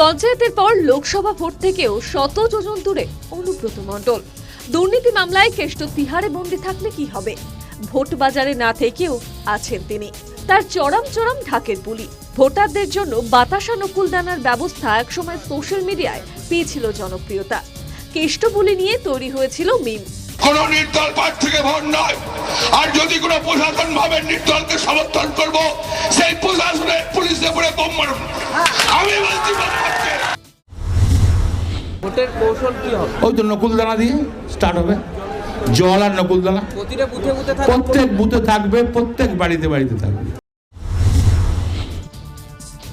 পঞ্চায়েতের পর লোকসভা ভোট থেকেও শত যোজন দূরে অনুব্রত মণ্ডল। দুর্নীতি মামলায় কেষ্ট তিহারে বন্দি থাকলে কি হবে? ভোট বাজারে না থেকেও আছেন তিনি। তার চরম চরম ঢাকের পুলি ভোটারদের জন্য বাতাসা নকুলদানার ব্যবস্থা একসময় সোশ্যাল মিডিয়ায় পেয়েছিল জনপ্রিয়তা। কেষ্ট কেষ্টপুলি নিয়ে তৈরি হয়েছিল মিম। কোন নির্দল ভোট নয়। আর যদি প্রশাসন ভাবে নির্দলকে সমর্থন করব, সেই মারুন আমি বলছি ভোটের কৌশল কি হবে? ওই তো নকুলদানা দিয়ে স্টার্ট হবে। জল আর নকুলদানা। প্রতিটা বুথে বুথে প্রত্যেক বুথে থাকবে প্রত্যেক বাড়িতে বাড়িতে থাকবে।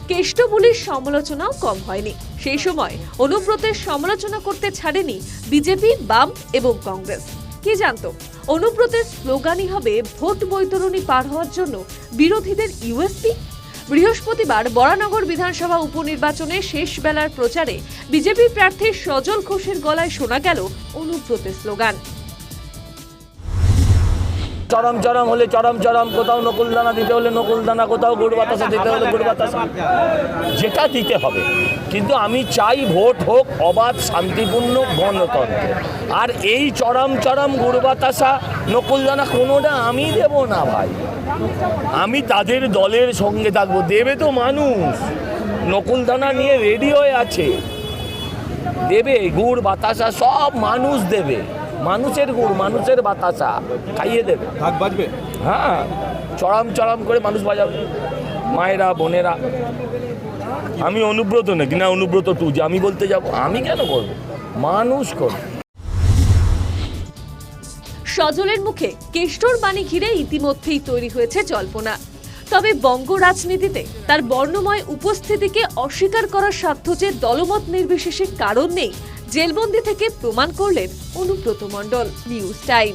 কেষ্টপুলির সমালোচনাও কম হয়নি। সেই সময় অনুব্রতের সমালোচনা করতে ছাড়েনি বিজেপি বাম এবং কংগ্রেস। কি জানতো? অনুব্রতের স্লোগানই হবে ভোট বৈতরণী পার হওয়ার জন্য বিরোধীদের ইউএসপি বৃহস্পতিবার বরানগর বিধানসভা উপনির্বাচনে শেষ বেলার প্রচারে বিজেপি প্রার্থী সজল ঘোষের গলায় শোনা গেল অনুব্রতের স্লোগান। চরম চরম হলে চরম চরম। কোথাও নকুল দানা দিতে হলে নকুল দানা, কোথাও গুড় বাতাসা দিতে হলে গুড় বাতাসা। যেটা দিতে হবে। কিন্তু আমি চাই ভোট হোক অবাধ, শান্তিপূর্ণ গণতন্ত্র। আর এই চরম চরম গুড় বাতাসা, নকুল দানা কোনোটা আমি দেব না ভাই। আমি তাদের দলের সঙ্গে থাকব। দেবে তো মানুষ। নকুল দানা নিয়ে রেডি হয়ে আছে। দেবে, গুড় বাতাসা সব মানুষ দেবে। মানুষের গুড় মানুষের বাতাসা খাইয়ে দেবে। ভাগ বাজবে? হ্যাঁ চড়াম চড়াম করে মানুষ বাজাবে। মায়েরা বোনেরা। আমি অনুব্রত নাকি না অনুব্রত টু যে আমি বলতে যাব আমি কেন করব? মানুষ করবে। সজলের মুখে কেষ্টর বাণী ঘিরে ইতিমধ্যেই তৈরি হয়েছে জল্পনা। তবে বঙ্গ রাজনীতিতে তার বর্ণময় উপস্থিতিকে অস্বীকার করার সাধ্য যে দলমত নির্বিশেষে কারণ নেই জেলবন্দি থেকে প্রমাণ করলেন অনুব্রত মণ্ডল নিউজ টাইম।